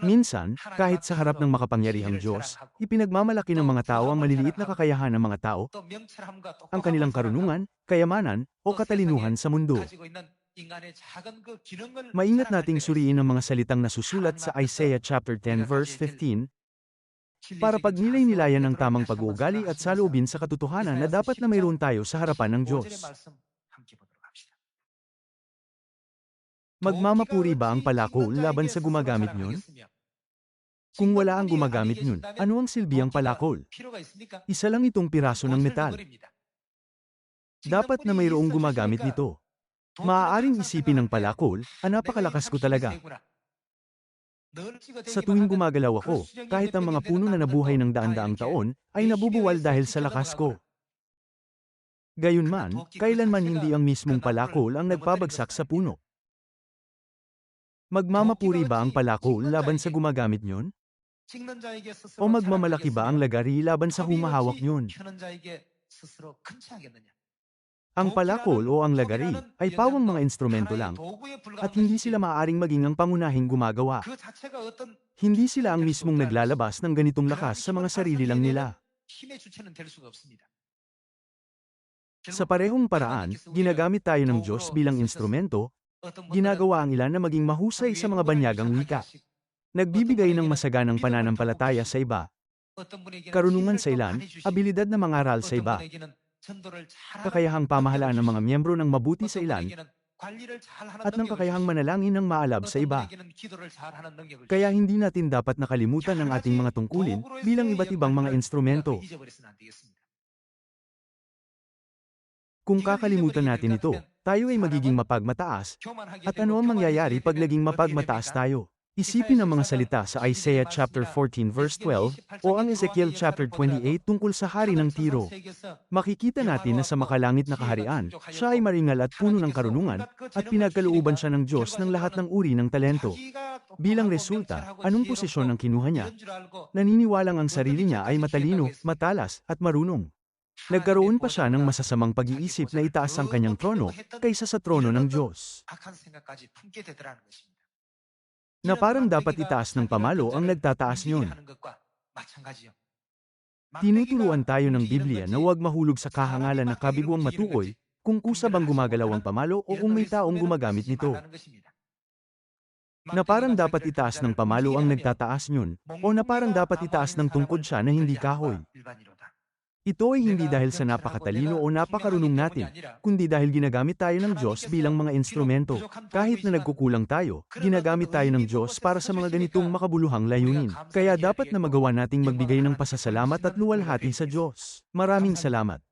Minsan, kahit sa harap ng makapangyarihang Diyos, ipinagmamalaki ng mga tao ang maliliit na kakayahan ng mga tao, ang kanilang karunungan, kayamanan, o katalinuhan sa mundo. Maingat nating suriin ang mga salitang nasusulat sa Isaiah chapter 10 verse 15 para pagnilay-nilayan ng tamang pag-uugali at saloobin sa katotohanan na dapat na mayroon tayo sa harapan ng Diyos. Magmamapuri ba ang palako laban sa gumagamit nyon? Kung wala ang gumagamit nyon, ano ang silbi ang palakol? Isa lang itong piraso ng metal. Dapat na mayroong gumagamit nito. Maaaring isipin ng palakol, ah napakalakas ko talaga. Sa tuwing gumagalaw ako, kahit ang mga puno na nabuhay ng daan-daang taon, ay nabubuwal dahil sa lakas ko. Gayunman, kailanman hindi ang mismong palakol ang nagpabagsak sa puno. Magmamapuri ba ang palakol laban sa gumagamit nyon? O magmamalaki ba ang lagari laban sa humahawak nyon? Ang palakol o ang lagari ay pawang mga instrumento lang at hindi sila maaaring maging ang pangunahing gumagawa. Hindi sila ang mismong naglalabas ng ganitong lakas sa mga sarili lang nila. Sa parehong paraan, ginagamit tayo ng Diyos bilang instrumento, ginagawa ang ilan na maging mahusay sa mga banyagang wika. Nagbibigay ng masaganang pananampalataya sa iba, karunungan sa ilan, abilidad na mangaral sa iba, kakayahang pamahalaan ng mga miyembro ng mabuti sa ilan, at ng kakayahang manalangin ng maalab sa iba. Kaya hindi natin dapat nakalimutan ang ating mga tungkulin bilang iba't ibang mga instrumento. Kung kakalimutan natin ito, tayo ay magiging mapagmataas, at ano ang mangyayari pag naging mapagmataas tayo? Isipin ang mga salita sa Isaiah chapter 14 verse 12 o ang Ezekiel chapter 28 tungkol sa hari ng Tiro. Makikita natin na sa makalangit na kaharian, siya ay maringal at puno ng karunungan at pinagkalooban siya ng Diyos ng lahat ng uri ng talento. Bilang resulta, anong posisyon ang kinuha niya? Naniniwalang ang sarili niya ay matalino, matalas, at marunong. Nagkaroon pa siya ng masasamang pag-iisip na itaas ang kanyang trono kaysa sa trono ng Diyos na parang dapat itaas ng pamalo ang nagtataas niyon. Tinuturuan tayo ng Biblia na huwag mahulog sa kahangalan na kabiguang matukoy kung kusa bang gumagalaw ang pamalo o kung may taong gumagamit nito. Na parang dapat itaas ng pamalo ang nagtataas niyon, o na parang dapat itaas ng tungkod siya na hindi kahoy. Ito ay hindi dahil sa napakatalino o napakarunong natin, kundi dahil ginagamit tayo ng Diyos bilang mga instrumento. Kahit na nagkukulang tayo, ginagamit tayo ng Diyos para sa mga ganitong makabuluhang layunin. Kaya dapat na magawa nating magbigay ng pasasalamat at luwalhati sa Diyos. Maraming salamat.